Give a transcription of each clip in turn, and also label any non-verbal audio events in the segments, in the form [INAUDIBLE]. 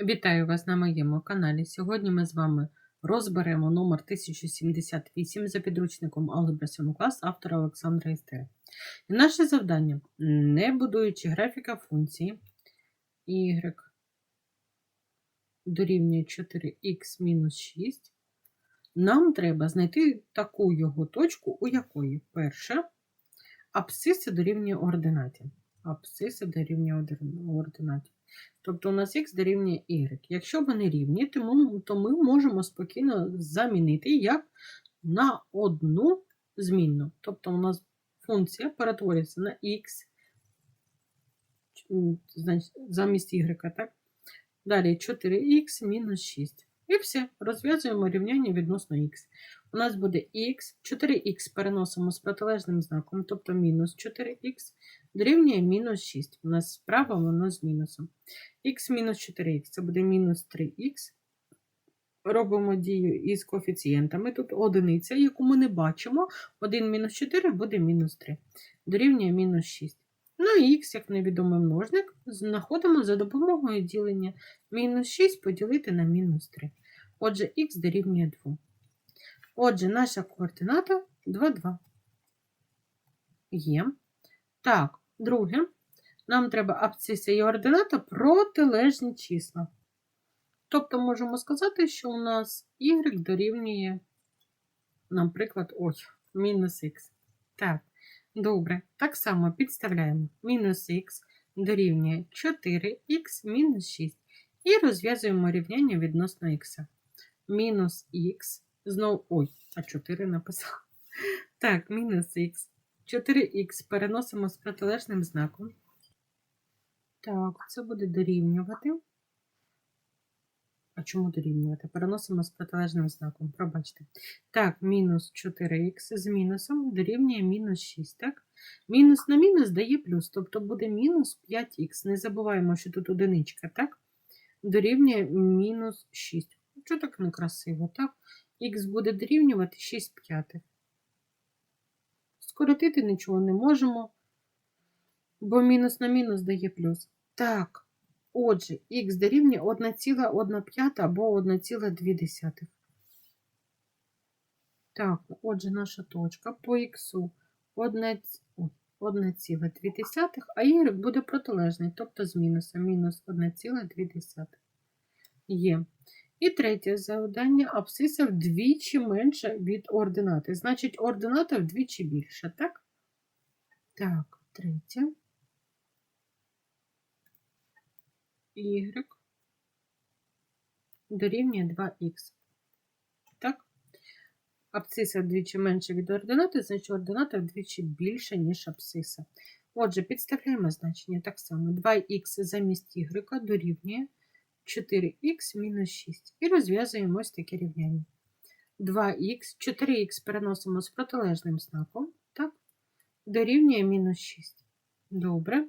Вітаю вас на моєму каналі. Сьогодні ми з вами розберемо номер 1078 за підручником Алгебра 7 клас автора Олександра Істера. І наше завдання, не будуючи графіка функції y дорівнює 4х мінус 6, нам треба знайти таку його точку, у якої перша абсциса дорівнює ординаті. Абсциса дорівнює ординаті. Тобто у нас х дорівнює y. Якщо вони рівні, то ми, можемо спокійно замінити як на одну змінну. Тобто у нас функція перетворюється на х замість y, так? Далі 4х мінус 6. І все, розв'язуємо рівняння відносно х. У нас буде х, 4х переносимо з протилежним знаком, тобто мінус 4х, дорівнює мінус 6. У нас справа воно з мінусом. х мінус 4х це буде мінус 3х. Робимо дію із коефіцієнтами. Тут одиниця, яку ми не бачимо. 1 мінус 4 буде мінус 3. Дорівнює мінус 6. Ну і х, як невідомий множник, знаходимо за допомогою ділення мінус 6 поділити на мінус 3. Отже, х дорівнює 2. Отже, наша координата 2, 2. Є. Так, друге. Нам треба абсциса і ордината протилежні числа. Тобто можемо сказати, що у нас y дорівнює, наприклад, ой, мінус х. Так, добре. Так само підставляємо мінус х дорівнює 4х мінус 6. І розв'язуємо рівняння відносно х. Мінус х, знову, ой, а 4 написав. [LAUGHS] Так, мінус х. 4х переносимо з протилежним знаком. Так, це буде дорівнювати. А чому дорівнювати? Переносимо з протилежним знаком. Пробачте. Так, мінус 4х з мінусом дорівнює мінус 6. Так? Мінус на мінус дає плюс, тобто буде мінус 5х. Не забуваємо, що тут одиничка, так? Дорівнює мінус 6. Що так некрасиво, так? Х буде дорівнювати 6 п'ятих. Скоротити нічого не можемо, бо мінус на мінус дає плюс. Так, отже, х дорівнює 1,1 п'ята або 1,2. Так, отже, наша точка по х 1,2, а y буде протилежний, тобто з мінусом мінус 1,2. Є. І третє завдання абсциса вдвічі менше від ординати. Значить, ордината вдвічі більша, так? Так, третє. Y дорівнює 2х. Так? Абсциса вдвічі менше від ординати, значить ордината вдвічі більша, ніж абсциса. Отже, підставляємо значення так само. 2х замість y дорівнює 4х мінус 6. І розв'язуємо ось таке рівняння. 2х, 4х переносимо з протилежним знаком, так? Дорівнює мінус 6. Добре.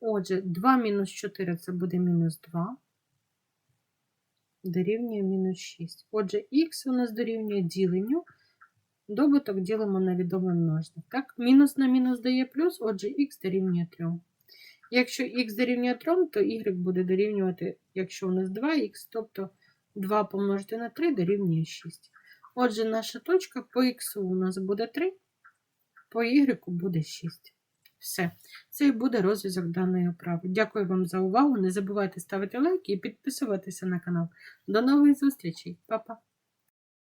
Отже, 2 мінус 4 це буде мінус 2. Дорівнює мінус 6. Отже, х у нас дорівнює діленню. Добуток ділимо на відомий множник. Так? Мінус на мінус дає плюс, отже, х дорівнює 3. Якщо х дорівнює 3, то y буде дорівнювати, якщо у нас 2х, тобто 2 помножити на 3 дорівнює 6. Отже, наша точка по х у нас буде 3, по y буде 6. Все. Це і буде розв'язок даної вправи. Дякую вам за увагу. Не забувайте ставити лайки і підписуватися на канал. До нових зустрічей. Па-па!